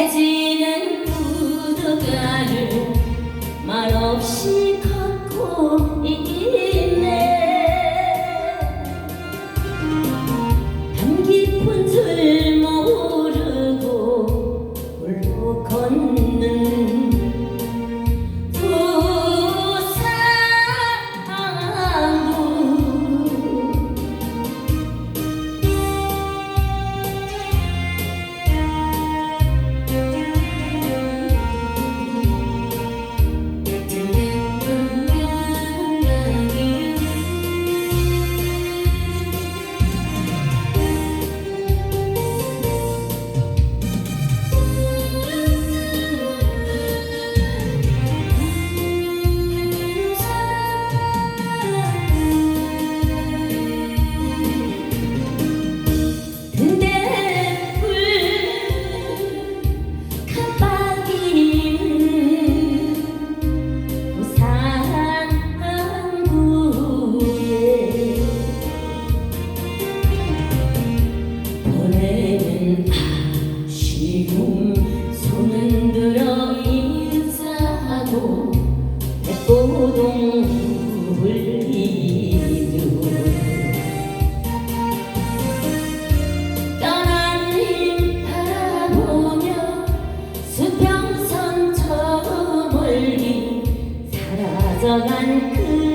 해지는 무더가를 말없이 걷고 앞서간 그